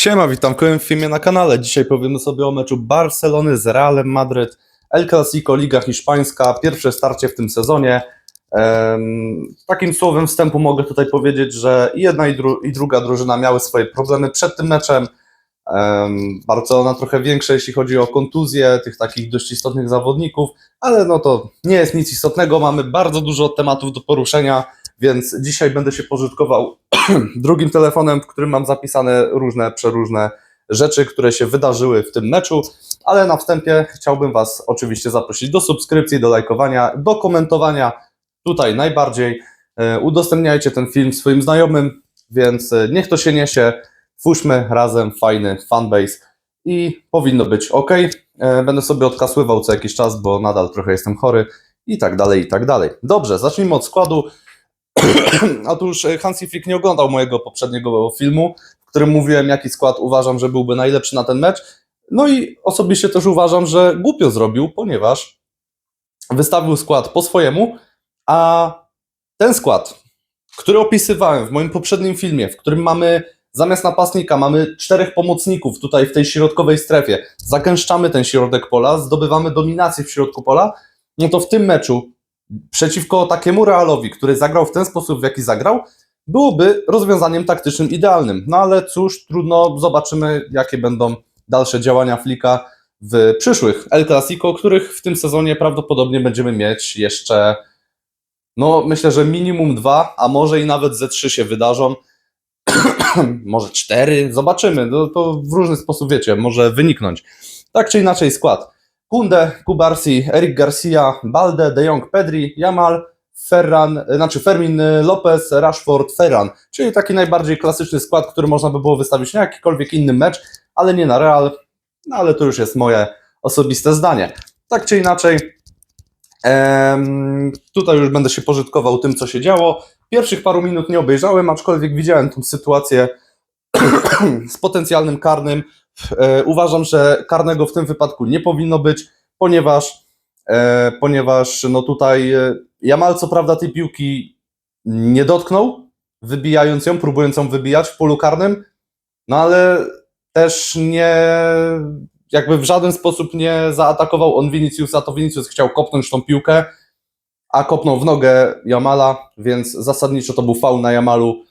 Siema, witam w kolejnym filmie na kanale. Dzisiaj powiemy sobie o meczu Barcelony z Realem Madryt. El Clasico, Liga Hiszpańska, pierwsze starcie w tym sezonie. Takim słowem wstępu mogę tutaj powiedzieć, że i jedna i, dru- i druga drużyna miały swoje problemy przed tym meczem. Em, Barcelona trochę większe, jeśli chodzi o kontuzje tych takich dość istotnych zawodników, ale no to nie jest nic istotnego. Mamy bardzo dużo tematów do poruszenia, więc dzisiaj będę się pożytkował drugim telefonem, w którym mam zapisane różne, przeróżne rzeczy, które się wydarzyły w tym meczu, ale na wstępie chciałbym Was oczywiście zaprosić do subskrypcji, do lajkowania, do komentowania. Tutaj najbardziej e, udostępniajcie ten film swoim znajomym, więc e, niech to się niesie. Twórzmy razem fajny fanbase i powinno być ok. E, Będę sobie odkasływał co jakiś czas, bo nadal trochę jestem chory i tak dalej, i tak dalej. Dobrze, zacznijmy od składu. Otóż e, Hansi Flick nie oglądał mojego poprzedniego filmu, w którym mówiłem, jaki skład uważam, że byłby najlepszy na ten mecz. No i osobiście też uważam, że głupio zrobił, ponieważ wystawił skład po swojemu, a ten skład, który opisywałem w moim poprzednim filmie, w którym mamy zamiast napastnika mamy czterech pomocników tutaj w tej środkowej strefie, zagęszczamy ten środek pola, zdobywamy dominację w środku pola, no to w tym meczu przeciwko takiemu Realowi, który zagrał w ten sposób, w jaki zagrał, byłoby rozwiązaniem taktycznym idealnym. No ale cóż, trudno, zobaczymy, jakie będą dalsze działania Flika w przyszłych El Clasico, których w tym sezonie prawdopodobnie będziemy mieć jeszcze, no myślę, że minimum dwa, a może i nawet ze trzy się wydarzą. może cztery, zobaczymy. No, to w różny sposób, wiecie, może wyniknąć. Tak czy inaczej skład. Kunde, Kubarsi, Eric Garcia, Balde, De Jong, Pedri, Jamal, Ferran, znaczy Fermin Lopez, Rashford, Ferran, czyli taki najbardziej klasyczny skład, który można by było wystawić na jakikolwiek inny mecz, ale nie na Real, no ale to już jest moje osobiste zdanie. Tak czy inaczej, tutaj już będę się pożytkował tym, co się działo. Pierwszych paru minut nie obejrzałem, aczkolwiek widziałem tą sytuację z potencjalnym karnym. E, uważam, że karnego w tym wypadku nie powinno być, ponieważ, e, ponieważ no tutaj e, Jamal co prawda tej piłki nie dotknął, wybijając ją, próbując ją wybijać w polu karnym, no ale też nie, jakby w żaden sposób nie zaatakował on Viniciusa, to Vinicius chciał kopnąć tą piłkę, a kopnął w nogę Jamala, więc zasadniczo to był faul na Jamalu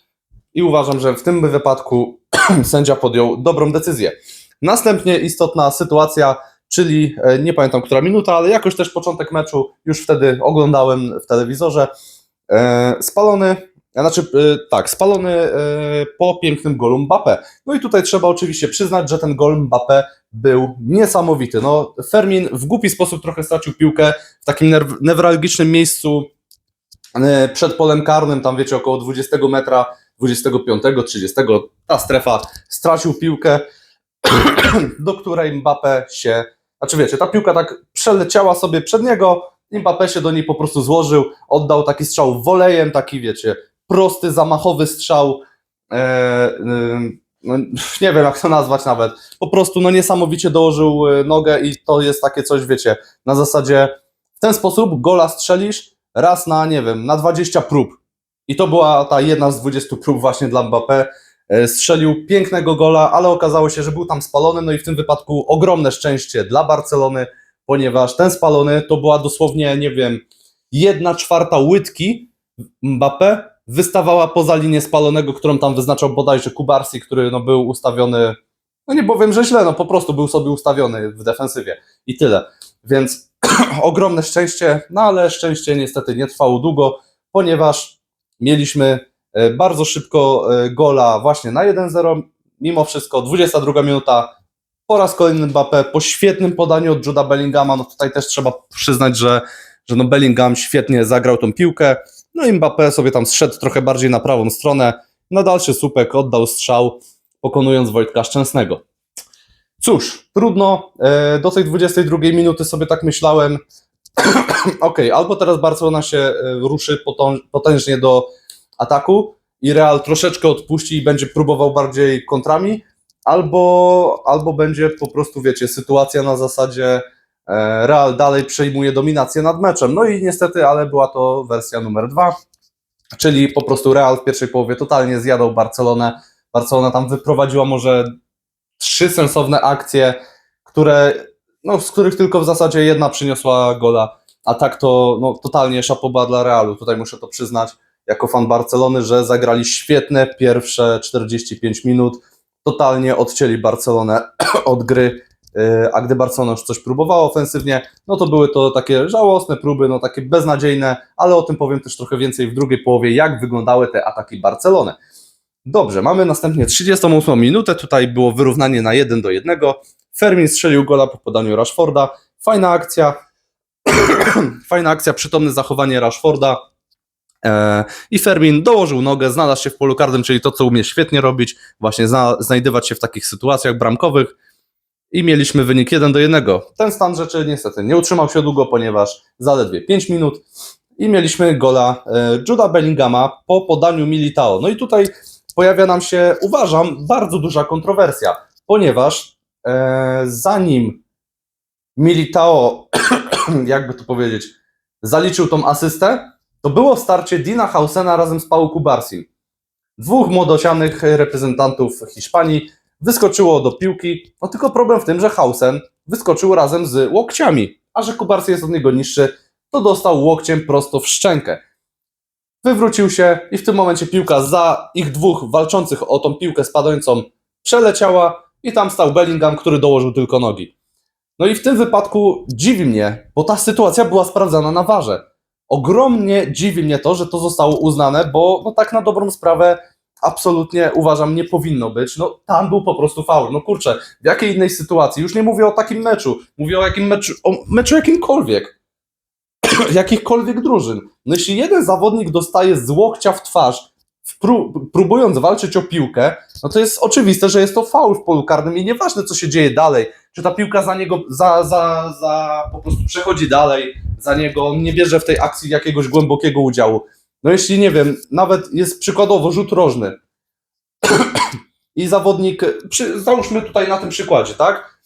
i uważam, że w tym wypadku sędzia podjął dobrą decyzję. Następnie istotna sytuacja, czyli e, nie pamiętam która minuta, ale jakoś też początek meczu, już wtedy oglądałem w telewizorze. E, spalony, znaczy e, tak, spalony po pięknym golu Mbappé. No i tutaj trzeba oczywiście przyznać, że ten gol Mbappé był niesamowity. No, Fermin w głupi sposób trochę stracił piłkę w takim newralgicznym miejscu przed polem karnym, tam wiecie, około 20 metra, 25, 30, ta strefa stracił piłkę do której Mbappé się, znaczy wiecie, ta piłka tak przeleciała sobie przed niego, Mbappé się do niej po prostu złożył, oddał taki strzał wolejem, taki wiecie, prosty, zamachowy strzał, e, e, no, nie wiem jak to nazwać nawet, po prostu no niesamowicie dołożył e, nogę i to jest takie coś, wiecie, na zasadzie w ten sposób gola strzelisz raz na, nie wiem, na 20 prób i to była ta jedna z 20 prób właśnie dla Mbappé, E, strzelił pięknego gola, ale okazało się, że był tam spalony, no i w tym wypadku ogromne szczęście dla Barcelony, ponieważ ten spalony to była dosłownie, nie wiem, jedna czwarta łydki. Mbappé wystawała poza linię spalonego, którą tam wyznaczał bodajże Kubarsi, który no, był ustawiony, no nie powiem, że źle, no po prostu był sobie ustawiony w defensywie. I tyle. Więc ogromne szczęście, no ale szczęście niestety nie trwało długo, ponieważ mieliśmy E, bardzo szybko e, gola właśnie na 1-0. Mimo wszystko 22 minuta. Po raz kolejny Mbappé po świetnym podaniu od Juda Bellingama. No tutaj też trzeba przyznać, że, że no Bellingham świetnie zagrał tą piłkę. No i Mbappé sobie tam zszedł trochę bardziej na prawą stronę. Na dalszy słupek oddał strzał, pokonując Wojtka Szczęsnego. Cóż, trudno. E, Do tej 22 minuty sobie tak myślałem. ok, albo teraz Barcelona się ruszy potężnie do ataku i Real troszeczkę odpuści i będzie próbował bardziej kontrami, albo, albo będzie po prostu, wiecie, sytuacja na zasadzie e, Real dalej przejmuje dominację nad meczem. No i niestety, ale była to wersja numer dwa, czyli po prostu Real w pierwszej połowie totalnie zjadał Barcelonę. Barcelona tam wyprowadziła może trzy sensowne akcje, które, no, z których tylko w zasadzie jedna przyniosła gola, a tak to no, totalnie szapoba dla Realu, tutaj muszę to przyznać jako fan Barcelony, że zagrali świetne pierwsze 45 minut, totalnie odcięli Barcelonę od gry, yy, a gdy Barcelona już coś próbowała ofensywnie, no to były to takie żałosne próby, no takie beznadziejne, ale o tym powiem też trochę więcej w drugiej połowie, jak wyglądały te ataki Barcelony. Dobrze, mamy następnie 38 minutę, tutaj było wyrównanie na 1 do 1. Fermin strzelił gola po podaniu Rashforda. Fajna akcja, fajna akcja, przytomne zachowanie Rashforda. E, I Fermin dołożył nogę, znalazł się w polu karnym, czyli to, co umie świetnie robić, właśnie zna, znajdywać się w takich sytuacjach bramkowych. I mieliśmy wynik 1 do 1. Ten stan rzeczy niestety nie utrzymał się długo, ponieważ zaledwie 5 minut i mieliśmy gola e, Juda Bellingama po podaniu Militao. No i tutaj pojawia nam się, uważam, bardzo duża kontrowersja, ponieważ zanim Militao, jakby to powiedzieć, zaliczył tą asystę, to było starcie Dina Hausena razem z Pau Kubarsim. Dwóch młodocianych reprezentantów Hiszpanii wyskoczyło do piłki, no tylko problem w tym, że Hausen wyskoczył razem z łokciami, a że Kubarsi jest od niego niższy, to dostał łokciem prosto w szczękę. Wywrócił się i w tym momencie piłka za ich dwóch walczących o tą piłkę spadającą przeleciała i tam stał Bellingham, który dołożył tylko nogi. No i w tym wypadku dziwi mnie, bo ta sytuacja była sprawdzana na warze. Ogromnie dziwi mnie to, że to zostało uznane, bo no tak na dobrą sprawę absolutnie uważam nie powinno być. No tam był po prostu faul. No kurczę, w jakiej innej sytuacji? Już nie mówię o takim meczu, mówię o jakim meczu, o meczu jakimkolwiek. jakichkolwiek drużyn. No jeśli jeden zawodnik dostaje z łokcia w twarz, próbując walczyć o piłkę, no to jest oczywiste, że jest to faul w polu karnym i nieważne co się dzieje dalej, czy ta piłka za niego, za, za, za po prostu przechodzi dalej, za niego, on nie bierze w tej akcji jakiegoś głębokiego udziału. No jeśli, nie wiem, nawet jest przykładowo rzut rożny i zawodnik, przy, załóżmy tutaj na tym przykładzie, tak?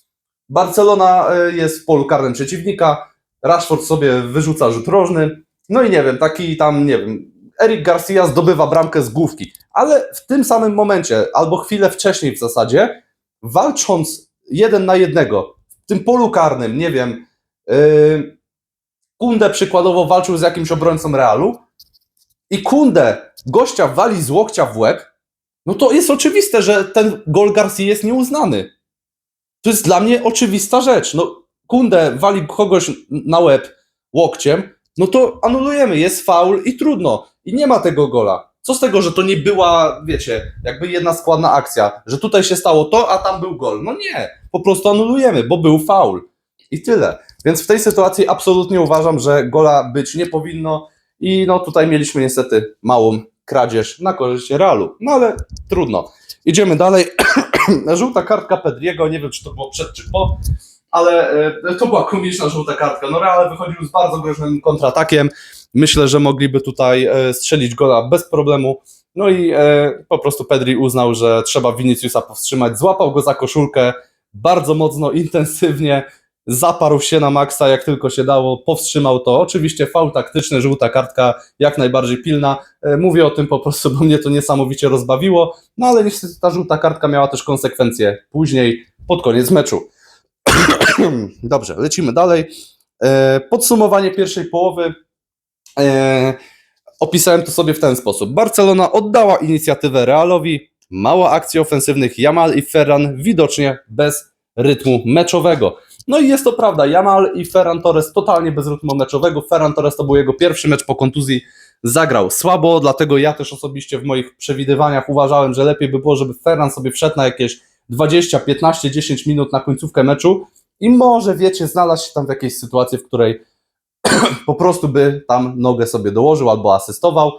Barcelona y, jest w polu karnym przeciwnika, Rashford sobie wyrzuca rzut rożny, no i nie wiem, taki tam, nie wiem, Eric Garcia zdobywa bramkę z główki, ale w tym samym momencie, albo chwilę wcześniej w zasadzie, walcząc jeden na jednego w tym polu karnym, nie wiem, yy, Kunde przykładowo walczył z jakimś obrońcą Realu i Kunde gościa wali z łokcia w łeb, no to jest oczywiste, że ten gol Garcia jest nieuznany. To jest dla mnie oczywista rzecz. No, Kunde wali kogoś na łeb łokciem, no to anulujemy, jest faul i trudno. I nie ma tego gola. Co z tego, że to nie była, wiecie, jakby jedna składna akcja, że tutaj się stało to, a tam był gol. No nie, po prostu anulujemy, bo był faul. I tyle. Więc w tej sytuacji absolutnie uważam, że gola być nie powinno i no tutaj mieliśmy niestety małą kradzież na korzyść Realu. No ale trudno. Idziemy dalej. Żółta kartka Pedriego, nie wiem czy to było przed czy po, ale e, to była komiczna żółta kartka. No Real wychodził z bardzo groźnym kontratakiem. Myślę, że mogliby tutaj e, strzelić gola bez problemu. No i e, po prostu Pedri uznał, że trzeba Viniciusa powstrzymać. Złapał go za koszulkę bardzo mocno, intensywnie. Zaparł się na maksa jak tylko się dało, powstrzymał to. Oczywiście fał taktyczny, żółta kartka, jak najbardziej pilna. Mówię o tym po prostu, bo mnie to niesamowicie rozbawiło. No ale niestety ta żółta kartka miała też konsekwencje później, pod koniec meczu. Dobrze, lecimy dalej. E, Podsumowanie pierwszej połowy. E, opisałem to sobie w ten sposób. Barcelona oddała inicjatywę Realowi, mało akcji ofensywnych, Jamal i Ferran widocznie bez rytmu meczowego. No i jest to prawda, Jamal i Ferran Torres totalnie bez rytmu meczowego. Ferran Torres to był jego pierwszy mecz po kontuzji, zagrał słabo, dlatego ja też osobiście w moich przewidywaniach uważałem, że lepiej by było, żeby Ferran sobie wszedł na jakieś 20, 15, 10 minut na końcówkę meczu i może, wiecie, znalazł się tam w jakiejś sytuacji, w której po prostu by tam nogę sobie dołożył albo asystował.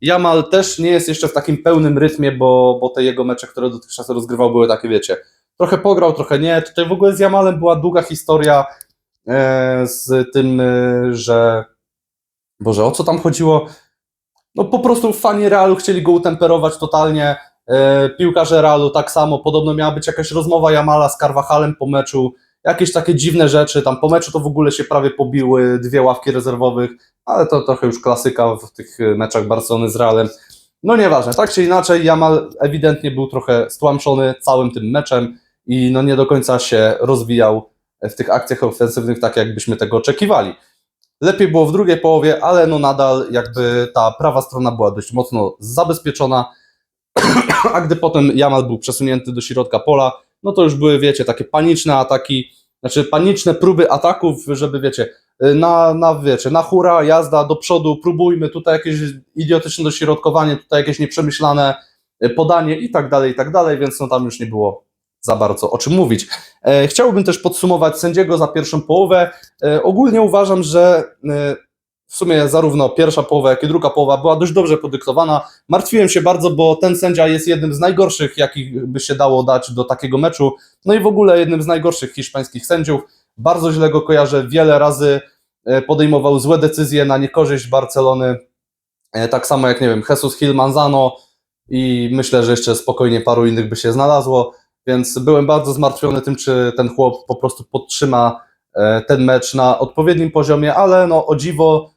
Jamal też nie jest jeszcze w takim pełnym rytmie, bo, bo te jego mecze, które dotychczas rozgrywał, były takie, wiecie, trochę pograł, trochę nie. Tutaj w ogóle z Jamalem była długa historia e, z tym, e, że Boże, o co tam chodziło? No po prostu fani Realu chcieli go utemperować totalnie. E, piłkarze Realu tak samo. Podobno miała być jakaś rozmowa Jamala z Carvajalem po meczu. Jakieś takie dziwne rzeczy. Tam po meczu to w ogóle się prawie pobiły dwie ławki rezerwowych, ale to trochę już klasyka w tych meczach Barcelony z Realem. No nieważne, tak czy inaczej, Jamal ewidentnie był trochę stłamszony całym tym meczem i no nie do końca się rozwijał w tych akcjach ofensywnych tak, jakbyśmy tego oczekiwali. Lepiej było w drugiej połowie, ale no nadal jakby ta prawa strona była dość mocno zabezpieczona, a gdy potem Jamal był przesunięty do środka pola, no to już były, wiecie, takie paniczne ataki, znaczy paniczne próby ataków, żeby, wiecie, na, na, wiecie, na hura, jazda do przodu, próbujmy, tutaj jakieś idiotyczne dośrodkowanie, tutaj jakieś nieprzemyślane podanie i tak dalej, i tak dalej, więc no tam już nie było za bardzo o czym mówić. E, chciałbym też podsumować sędziego za pierwszą połowę. E, ogólnie uważam, że e, w sumie zarówno pierwsza połowa, jak i druga połowa była dość dobrze podyktowana. Martwiłem się bardzo, bo ten sędzia jest jednym z najgorszych, jakich by się dało dać do takiego meczu. No i w ogóle jednym z najgorszych hiszpańskich sędziów. Bardzo źle go kojarzę, wiele razy e, podejmował złe decyzje na niekorzyść Barcelony. E, Tak samo jak, nie wiem, Jesus Gil Manzano i myślę, że jeszcze spokojnie paru innych by się znalazło, więc byłem bardzo zmartwiony tym, czy ten chłop po prostu podtrzyma e, ten mecz na odpowiednim poziomie, ale no o dziwo,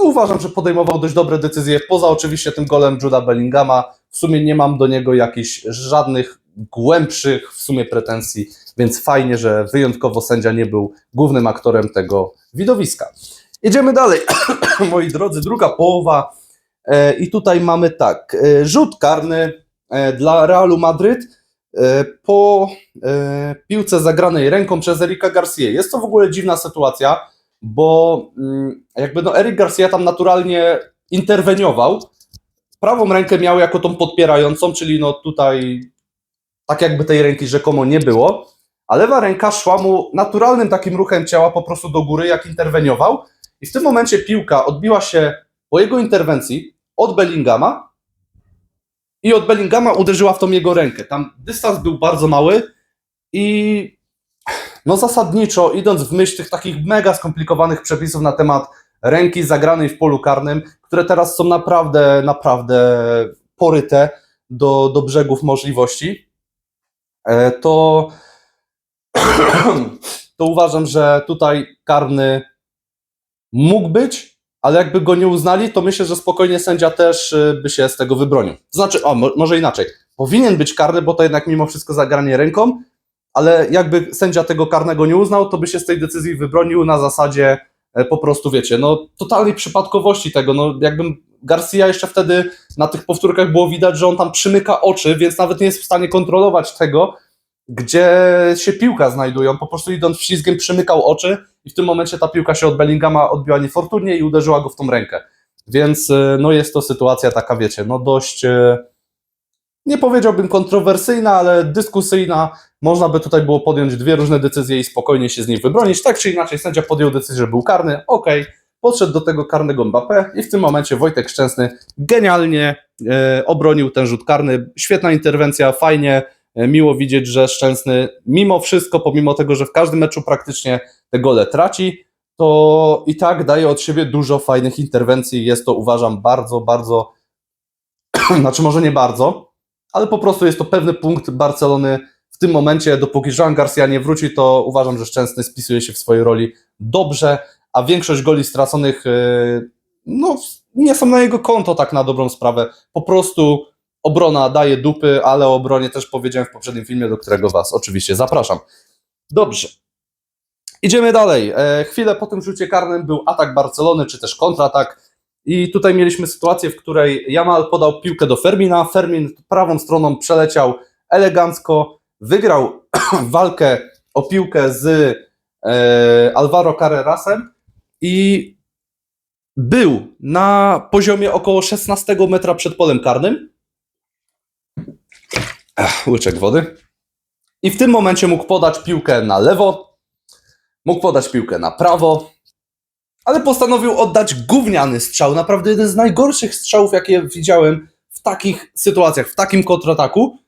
no uważam, że podejmował dość dobre decyzje, poza oczywiście tym golem Juda Bellingama, w sumie nie mam do niego jakichś żadnych głębszych w sumie pretensji, więc fajnie, że wyjątkowo sędzia nie był głównym aktorem tego widowiska. Jedziemy dalej, moi drodzy, druga połowa e, i tutaj mamy tak, e, rzut karny e, dla Realu Madryt po piłce zagranej ręką przez Erika Garcia. Jest to w ogóle dziwna sytuacja, bo mm, jakby no Erik Garcia tam naturalnie interweniował, prawą rękę miał jako tą podpierającą, czyli no tutaj tak jakby tej ręki rzekomo nie było, a lewa ręka szła mu naturalnym takim ruchem ciała po prostu do góry, jak interweniował i w tym momencie piłka odbiła się po jego interwencji od Bellingama i od Bellingama uderzyła w tą jego rękę. Tam dystans był bardzo mały i no zasadniczo, idąc w myśl tych takich mega skomplikowanych przepisów na temat ręki zagranej w polu karnym, które teraz są naprawdę, naprawdę poryte do, do brzegów możliwości, e, to, to uważam, że tutaj karny mógł być, ale jakby go nie uznali, to myślę, że spokojnie sędzia też y, by się z tego wybronił. Znaczy, o, mo- może inaczej. Powinien być karny, bo to jednak mimo wszystko zagranie ręką, ale jakby sędzia tego karnego nie uznał, to by się z tej decyzji wybronił na zasadzie e, po prostu, wiecie, no totalnej przypadkowości tego, no jakbym Garcia jeszcze wtedy na tych powtórkach było widać, że on tam przymyka oczy, więc nawet nie jest w stanie kontrolować tego, gdzie się piłka znajduje. Po prostu idąc wślizgiem przymykał oczy i w tym momencie ta piłka się od Bellingama odbiła niefortunnie i uderzyła go w tą rękę. Więc e, no jest to sytuacja taka, wiecie, no dość e, nie powiedziałbym kontrowersyjna, ale dyskusyjna. Można by tutaj było podjąć dwie różne decyzje i spokojnie się z nich wybronić. Tak czy inaczej, sędzia podjął decyzję, że był karny. Okej, podszedł do tego karnego Mbappé i w tym momencie Wojtek Szczęsny genialnie e, obronił ten rzut karny. Świetna interwencja, fajnie. E, miło widzieć, że Szczęsny mimo wszystko, pomimo tego, że w każdym meczu praktycznie te gole traci, to i tak daje od siebie dużo fajnych interwencji. Jest to, uważam, bardzo, bardzo, znaczy może nie bardzo, ale po prostu jest to pewny punkt Barcelony w tym momencie, dopóki Jean Garcia nie wróci, to uważam, że Szczęsny spisuje się w swojej roli dobrze, a większość goli straconych yy, no, nie są na jego konto tak na dobrą sprawę. Po prostu obrona daje dupy, ale o obronie też powiedziałem w poprzednim filmie, do którego Was oczywiście zapraszam. Dobrze. Idziemy dalej. E, chwilę po tym rzucie karnym był atak Barcelony, czy też kontratak. I tutaj mieliśmy sytuację, w której Jamal podał piłkę do Fermina. Fermin prawą stroną przeleciał elegancko, wygrał walkę o piłkę z e, Alvaro Carrerasem i był na poziomie około 16 metra przed polem karnym. Ech, łyczek wody. I w tym momencie mógł podać piłkę na lewo, mógł podać piłkę na prawo, ale postanowił oddać gówniany strzał. Naprawdę jeden z najgorszych strzałów, jakie widziałem w takich sytuacjach, w takim kontrataku.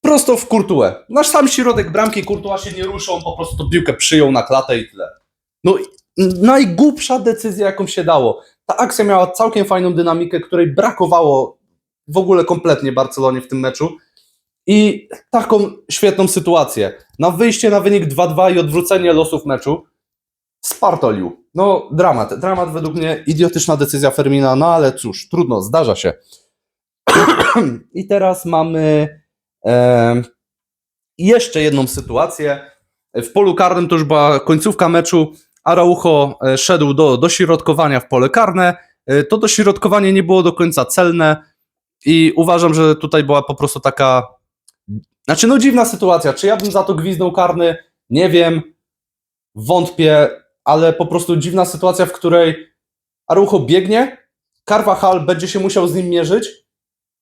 Prosto w Courtois. Nasz sam środek bramki Courtois się nie ruszył, on po prostu tą piłkę przyjął na klatę i tyle. No najgłupsza decyzja, jaką się dało. Ta akcja miała całkiem fajną dynamikę, której brakowało w ogóle kompletnie Barcelonie w tym meczu. I taką świetną sytuację. Na wyjście na wynik 2-2 i odwrócenie losów meczu spartolił. No, dramat. Dramat według mnie, idiotyczna decyzja Fermina, no ale cóż, trudno, zdarza się. I teraz mamy. E, jeszcze jedną sytuację. W polu karnym to już była końcówka meczu. Araujo e, szedł do dośrodkowania w pole karne. E, To dośrodkowanie nie było do końca celne i uważam, że tutaj była po prostu taka. Znaczy, no dziwna sytuacja. Czy ja bym za to gwizdnął karny? Nie wiem. Wątpię, ale po prostu dziwna sytuacja, w której Araujo biegnie, Carvajal będzie się musiał z nim mierzyć.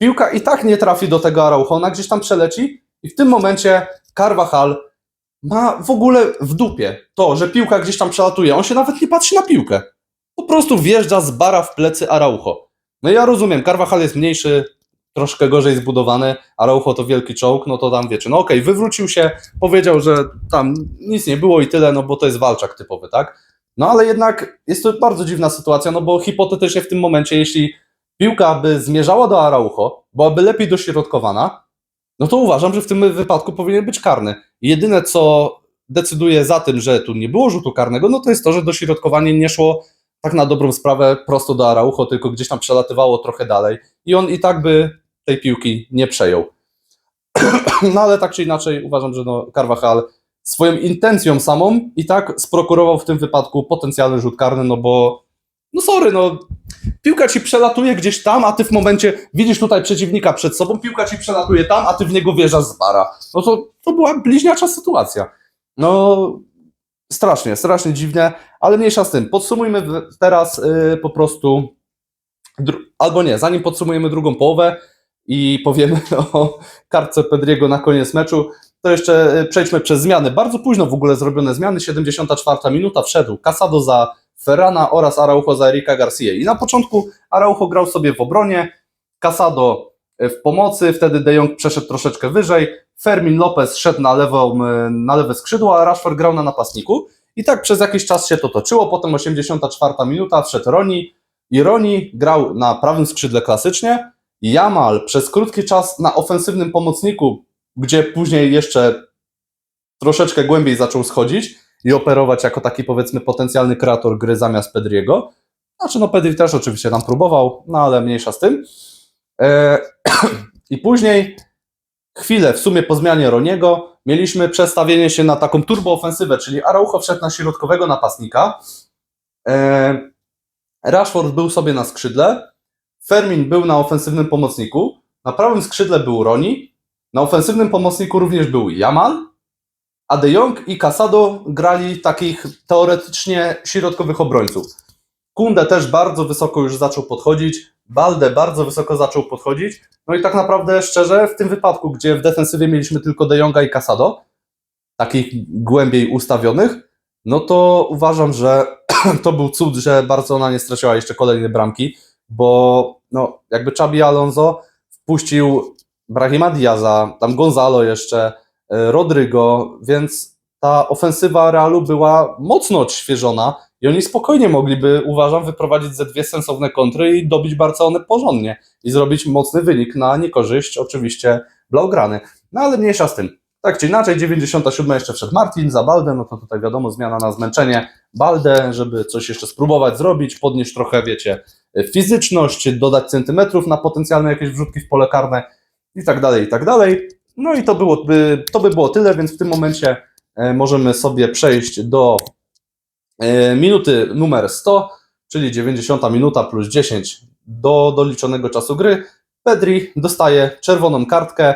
Piłka i tak nie trafi do tego Araujo, ona gdzieś tam przeleci i w tym momencie Carvajal ma w ogóle w dupie to, że piłka gdzieś tam przelatuje. On się nawet nie patrzy na piłkę. Po prostu wjeżdża z bara w plecy Araujo. No ja rozumiem, Carvajal jest mniejszy, troszkę gorzej zbudowany, Araujo to wielki czołg, no to tam wiecie, no okej, wywrócił się, powiedział, że tam nic nie było i tyle, no bo to jest walczak typowy, tak? No ale jednak jest to bardzo dziwna sytuacja, no bo hipotetycznie w tym momencie, jeśli piłka by zmierzała do Araujo, byłaby lepiej dośrodkowana, no to uważam, że w tym wypadku powinien być karny. Jedyne, co decyduje za tym, że tu nie było rzutu karnego, no to jest to, że dośrodkowanie nie szło tak na dobrą sprawę prosto do Araujo, tylko gdzieś tam przelatywało trochę dalej i on i tak by tej piłki nie przejął. No ale tak czy inaczej uważam, że no Carvajal swoją intencją samą i tak sprokurował w tym wypadku potencjalny rzut karny, no bo no sorry, no piłka ci przelatuje gdzieś tam, a ty w momencie widzisz tutaj przeciwnika przed sobą, piłka ci przelatuje tam, a ty w niego wjeżdżasz z bara. No to, to była bliźniacza sytuacja. No strasznie, strasznie dziwne, ale mniejsza z tym. Podsumujmy teraz y, po prostu, albo nie, zanim podsumujemy drugą połowę i powiemy o kartce Pedriego na koniec meczu, to jeszcze y, przejdźmy przez zmiany. Bardzo późno w ogóle zrobione zmiany, 74 minuta wszedł Casado za Ferrana oraz Araujo za Erika Garcia. I na początku Araujo grał sobie w obronie, Casado w pomocy, wtedy De Jong przeszedł troszeczkę wyżej, Fermin Lopez szedł na, lewą, y, na lewe skrzydło, a Rashford grał na napastniku. I tak przez jakiś czas się to toczyło, potem 84 minuta wszedł Roni. I Roni grał na prawym skrzydle klasycznie, Jamal przez krótki czas na ofensywnym pomocniku, gdzie później jeszcze troszeczkę głębiej zaczął schodzić i operować jako taki powiedzmy potencjalny kreator gry zamiast Pedriego. Znaczy no Pedri też oczywiście tam próbował, no ale mniejsza z tym. E, I później chwilę w sumie po zmianie Roniego mieliśmy przestawienie się na taką turboofensywę, czyli Araujo wszedł na środkowego napastnika. E, Rashford był sobie na skrzydle, Fermin był na ofensywnym pomocniku, na prawym skrzydle był Roni, na ofensywnym pomocniku również był Jamal, a De Jong i Casado grali takich teoretycznie środkowych obrońców. Kunde też bardzo wysoko już zaczął podchodzić, Balde bardzo wysoko zaczął podchodzić, no i tak naprawdę szczerze w tym wypadku, gdzie w defensywie mieliśmy tylko De Jonga i Casado, takich głębiej ustawionych, no to uważam, że to był cud, że Barcelona nie straciła jeszcze kolejnej bramki, bo no, jakby Xabi Alonso wpuścił Brahima Diaza, tam Gonzalo jeszcze, e, Rodrygo, więc ta ofensywa Realu była mocno odświeżona i oni spokojnie mogliby, uważam, wyprowadzić ze dwie sensowne kontry i dobić Barcelonę porządnie i zrobić mocny wynik na niekorzyść oczywiście Blaugrany. No ale mniejsza z tym. Tak czy inaczej, 97 jeszcze wszedł Martin za Baldę, no to tutaj wiadomo, zmiana na zmęczenie Baldę, żeby coś jeszcze spróbować zrobić, podnieść trochę, wiecie, fizyczność, dodać centymetrów na potencjalne jakieś wrzutki w pole karne i tak dalej, i tak dalej. No i to, byłoby, to by było tyle, więc w tym momencie e, możemy sobie przejść do e, minuty numer 100, czyli 90 minuta plus 10 do doliczonego czasu gry. Pedri dostaje czerwoną kartkę.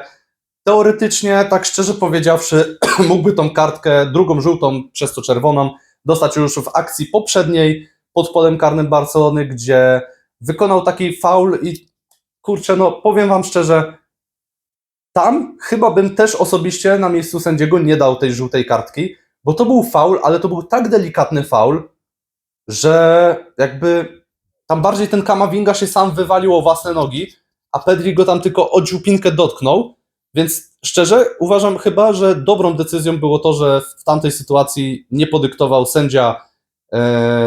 Teoretycznie, tak szczerze powiedziawszy, mógłby tą kartkę, drugą żółtą, przez to czerwoną, dostać już w akcji poprzedniej pod polem karnym Barcelony, gdzie wykonał taki faul i kurczę, no powiem Wam szczerze, tam chyba bym też osobiście na miejscu sędziego nie dał tej żółtej kartki, bo to był faul, ale to był tak delikatny faul, że jakby tam bardziej ten Kamavinga się sam wywalił o własne nogi, a Pedri go tam tylko o dziupinkę dotknął, więc szczerze uważam chyba, że dobrą decyzją było to, że w tamtej sytuacji nie podyktował sędzia,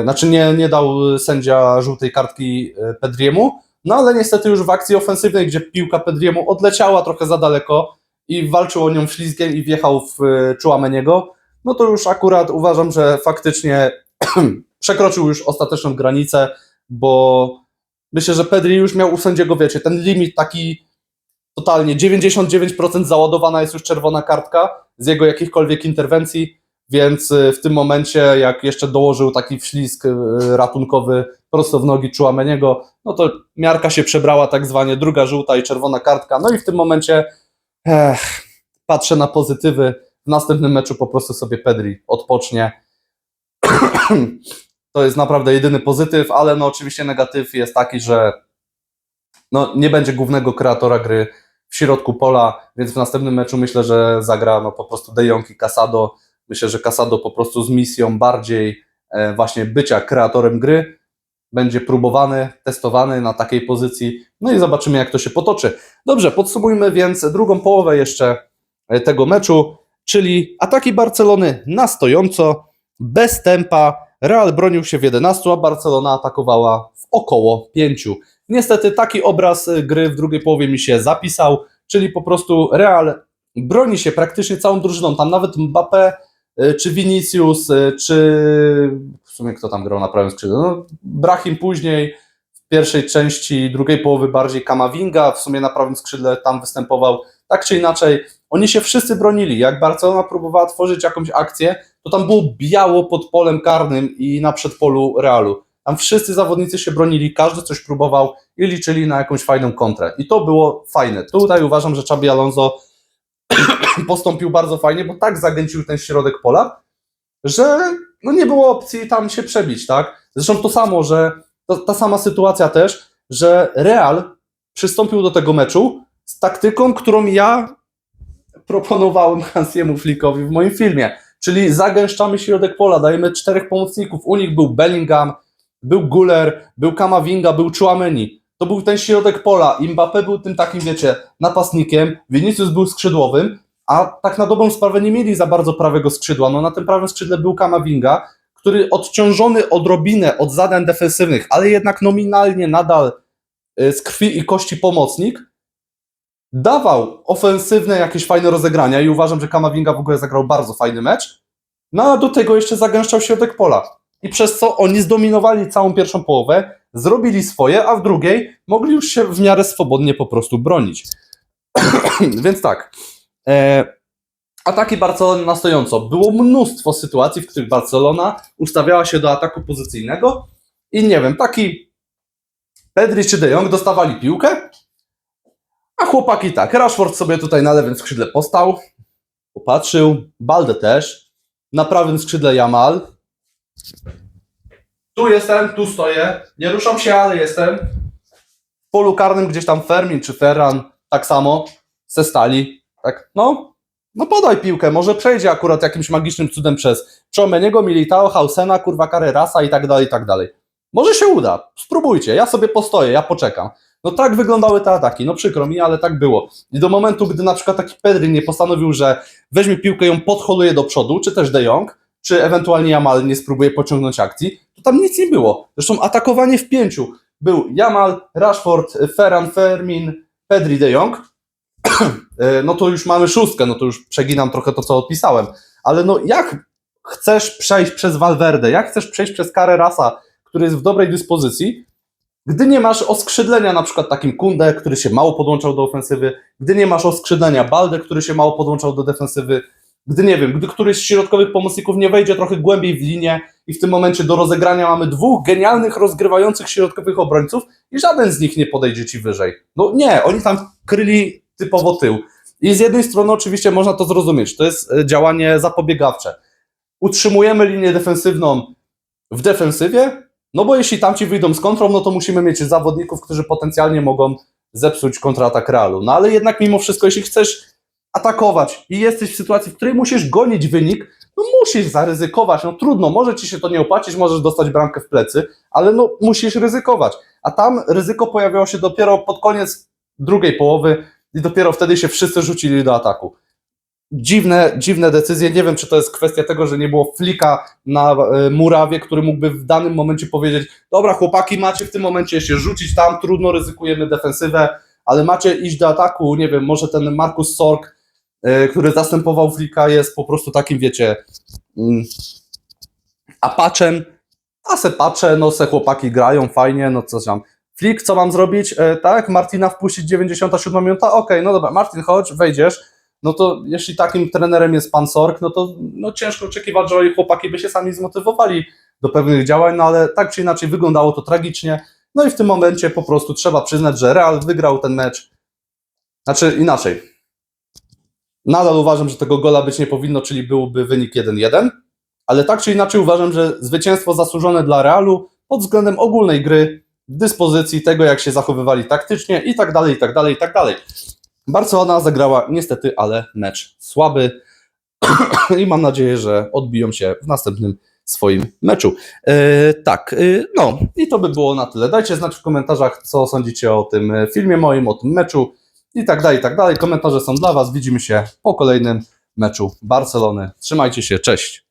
znaczy nie, nie dał sędzia żółtej kartki e, Pedriemu, no ale niestety już w akcji ofensywnej, gdzie piłka Pedriemu odleciała trochę za daleko i walczył o nią ślizgiem i wjechał w e, Chouameniego, no to już akurat uważam, że faktycznie przekroczył już ostateczną granicę, bo myślę, że Pedri już miał u sędziego, wiecie, ten limit taki totalnie 99% załadowana jest już czerwona kartka z jego jakichkolwiek interwencji, więc y, w tym momencie, jak jeszcze dołożył taki wślizg y, ratunkowy prosto w nogi Chouameniego, no to miarka się przebrała tak zwanie, druga żółta i czerwona kartka, no i w tym momencie ech, patrzę na pozytywy, w następnym meczu po prostu sobie Pedri odpocznie. To jest naprawdę jedyny pozytyw, ale no oczywiście negatyw jest taki, że no nie będzie głównego kreatora gry w środku pola, więc w następnym meczu myślę, że zagra no po prostu De Jong i Casado. Myślę, że Casado po prostu z misją bardziej e, właśnie bycia kreatorem gry będzie próbowany, testowany na takiej pozycji. No i zobaczymy, jak to się potoczy. Dobrze, podsumujmy więc drugą połowę jeszcze e, tego meczu, czyli ataki Barcelony na stojąco, bez tempa. Real bronił się w 11, a Barcelona atakowała w około 5. Niestety taki obraz y, gry w drugiej połowie mi się zapisał, czyli po prostu Real broni się praktycznie całą drużyną, tam nawet Mbappé, czy Vinicius, y, czy w sumie kto tam grał na prawym skrzydle, no Brahim później, w pierwszej części drugiej połowy bardziej Kamavinga, w sumie na prawym skrzydle tam występował, tak czy inaczej, oni się wszyscy bronili, jak Barcelona próbowała tworzyć jakąś akcję, to tam było biało pod polem karnym i na przedpolu Realu. Tam wszyscy zawodnicy się bronili, każdy coś próbował i liczyli na jakąś fajną kontrę. I to było fajne. Tutaj uważam, że Xabi Alonso postąpił bardzo fajnie, bo tak zagęcił ten środek pola, że no nie było opcji tam się przebić, tak? Zresztą to samo, że to, ta sama sytuacja też, że Real przystąpił do tego meczu z taktyką, którą ja proponowałem Hansiemu Flickowi w moim filmie. Czyli zagęszczamy środek pola, dajemy czterech pomocników. U nich był Bellingham, był Guller, był Kamavinga, był Chouameni. To był ten środek pola. Mbappé był tym takim, wiecie, napastnikiem, Vinicius był skrzydłowym, a tak na dobrą sprawę nie mieli za bardzo prawego skrzydła. No na tym prawym skrzydle był Kamavinga, który odciążony odrobinę od zadań defensywnych, ale jednak nominalnie nadal y, z krwi i kości pomocnik, dawał ofensywne jakieś fajne rozegrania i uważam, że Kamavinga w ogóle zagrał bardzo fajny mecz. No a do tego jeszcze zagęszczał środek pola. I przez co oni zdominowali całą pierwszą połowę, zrobili swoje, a w drugiej mogli już się w miarę swobodnie po prostu bronić. Więc tak. E, ataki Barcelony na stojąco. Było mnóstwo sytuacji, w których Barcelona ustawiała się do ataku pozycyjnego i nie wiem, taki Pedri czy De Jong dostawali piłkę, a chłopaki tak, Rashford sobie tutaj na lewym skrzydle postał, popatrzył, Balde też, na prawym skrzydle Jamal. Tu jestem, tu stoję, nie ruszam się, ale jestem. W polu karnym gdzieś tam Fermin czy Ferran, tak samo, ze stali. Tak, no, no podaj piłkę, może przejdzie akurat jakimś magicznym cudem przez Czomeniego, Militao, Hausena, kurwa Carrerasa i tak dalej, i tak dalej. Może się uda, spróbujcie, ja sobie postoję, ja poczekam. No tak wyglądały te ataki, no przykro mi, ale tak było. I do momentu, gdy na przykład taki Pedri nie postanowił, że weźmie piłkę, ją podholuje do przodu, czy też De Jong, czy ewentualnie Jamal nie spróbuje pociągnąć akcji, to tam nic nie było. Zresztą atakowanie w pięciu. Był Jamal, Rashford, Ferran, Fermin, Pedri, De Jong. E, no to już mamy szóstkę, no to już przeginam trochę to, co odpisałem. Ale no jak chcesz przejść przez Valverde, jak chcesz przejść przez Carrerasa, który jest w dobrej dyspozycji, gdy nie masz oskrzydlenia na przykład takim Kunde, który się mało podłączał do ofensywy, gdy nie masz oskrzydlenia Balde, który się mało podłączał do defensywy, gdy nie wiem, gdy któryś z środkowych pomocników nie wejdzie trochę głębiej w linię i w tym momencie do rozegrania mamy dwóch genialnych, rozgrywających środkowych obrońców i żaden z nich nie podejdzie ci wyżej. No nie, oni tam kryli typowo tył. I z jednej strony oczywiście można to zrozumieć, to jest e, działanie zapobiegawcze. Utrzymujemy linię defensywną w defensywie, no bo jeśli tamci wyjdą z kontrą, no to musimy mieć zawodników, którzy potencjalnie mogą zepsuć kontratak Realu. No ale jednak mimo wszystko, jeśli chcesz atakować i jesteś w sytuacji, w której musisz gonić wynik, no musisz zaryzykować. No trudno, może ci się to nie opłacić, możesz dostać bramkę w plecy, ale no musisz ryzykować. A tam ryzyko pojawiało się dopiero pod koniec drugiej połowy i dopiero wtedy się wszyscy rzucili do ataku dziwne, dziwne decyzje. Nie wiem, czy to jest kwestia tego, że nie było flika na e, murawie, który mógłby w danym momencie powiedzieć: Dobra, chłopaki, macie w tym momencie się rzucić tam, trudno, ryzykujemy defensywę, ale macie iść do ataku. Nie wiem, może ten Markus Sorg, e, który zastępował flika, jest po prostu takim, wiecie, mm, apaczem. A se patrzę, no se chłopaki grają fajnie, no co tam. Flick, co mam zrobić? E, tak, Martina wpuścić 97 minuta? Okej, no dobra, Martin, chodź, wejdziesz. No to jeśli takim trenerem jest pan Sork, no to no ciężko oczekiwać, że chłopaki by się sami zmotywowali do pewnych działań, no ale tak czy inaczej wyglądało to tragicznie. No i w tym momencie po prostu trzeba przyznać, że Real wygrał ten mecz. Znaczy inaczej. Nadal uważam, że tego gola być nie powinno, czyli byłby wynik 1-1, ale tak czy inaczej uważam, że zwycięstwo zasłużone dla Realu pod względem ogólnej gry, dyspozycji, tego jak się zachowywali taktycznie i tak dalej, i tak dalej, i tak dalej. Barcelona zagrała niestety, ale mecz słaby i mam nadzieję, że odbiją się w następnym swoim meczu. E, tak, e, no i to by było na tyle. Dajcie znać w komentarzach, co sądzicie o tym e, filmie moim, o tym meczu i tak dalej, i tak dalej. Komentarze są dla Was. Widzimy się po kolejnym meczu Barcelony. Trzymajcie się, cześć.